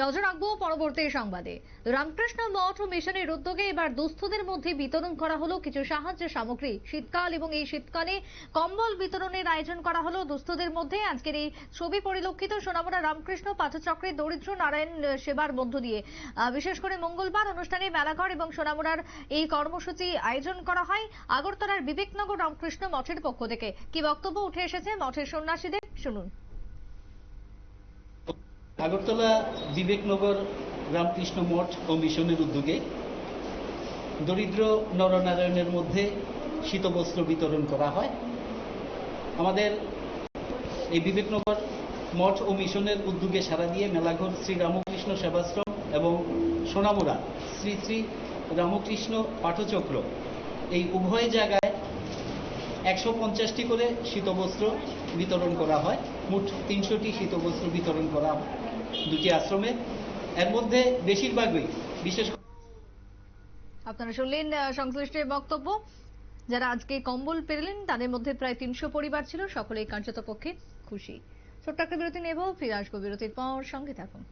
নজর রাখব পরবর্তী সংবাদে। রামকৃষ্ণ মঠ ও মিশনের উদ্যোগে এবার দুস্থদের মধ্যে বিতরণ করা হলো কিছু সাহায্য সামগ্রী। শীতকাল এবং এই শীতকালে কম্বল বিতরণের আয়োজন করা হলো দুস্থদের মধ্যে। আজকের এই ছবি পরিলক্ষিত সোনামুড়া রামকৃষ্ণ পাঠচক্রের দরিদ্র নারায়ণ সেবার মধ্য দিয়ে। বিশেষ করে মঙ্গলবার অনুষ্ঠানে মেলাঘর এবং সোনামুড়ার এই কর্মসূচি আয়োজন করা হয়। আগরতলার বিবেকনগর রামকৃষ্ণ মঠের পক্ষ থেকে। কি বক্তব্য উঠে এসেছে মঠের সন্ন্যাসীদের? শুনুন। আগরতলা বিবেকনগর রামকৃষ্ণ মঠ ও মিশনের উদ্যোগে দরিদ্র নরনারায়ণের মধ্যে শীতবস্ত্র বিতরণ করা হয়। আমাদের এই বিবেকনগর মঠ ও মিশনের উদ্যোগে সারা দিয়ে মেলাঘর শ্রী রামকৃষ্ণ সেবাশ্রম এবং সোনামুড়া শ্রী শ্রী রামকৃষ্ণ পাঠচক্র এই উভয় জায়গায় একশো পঞ্চাশটি করে শীতবস্ত্র বিতরণ করা হয়। মোট তিনশোটি শীতবস্ত্র বিতরণ করা হয়। দুটি আশ্রমে। এর মধ্যে বেশিরভাগই বিশেষ আপনারা শুনলেন সংশ্লিষ্ট বক্তব্য। যারা আজকে কম্বল পেলেন তাদের মধ্যে প্রায় তিনশো পরিবার ছিল। সকলেই কার্যত পক্ষে খুশি। ছোট্ট একটা বিরতি নেব। ফিরে আসব বিরতির পর সঙ্গে থাকুন।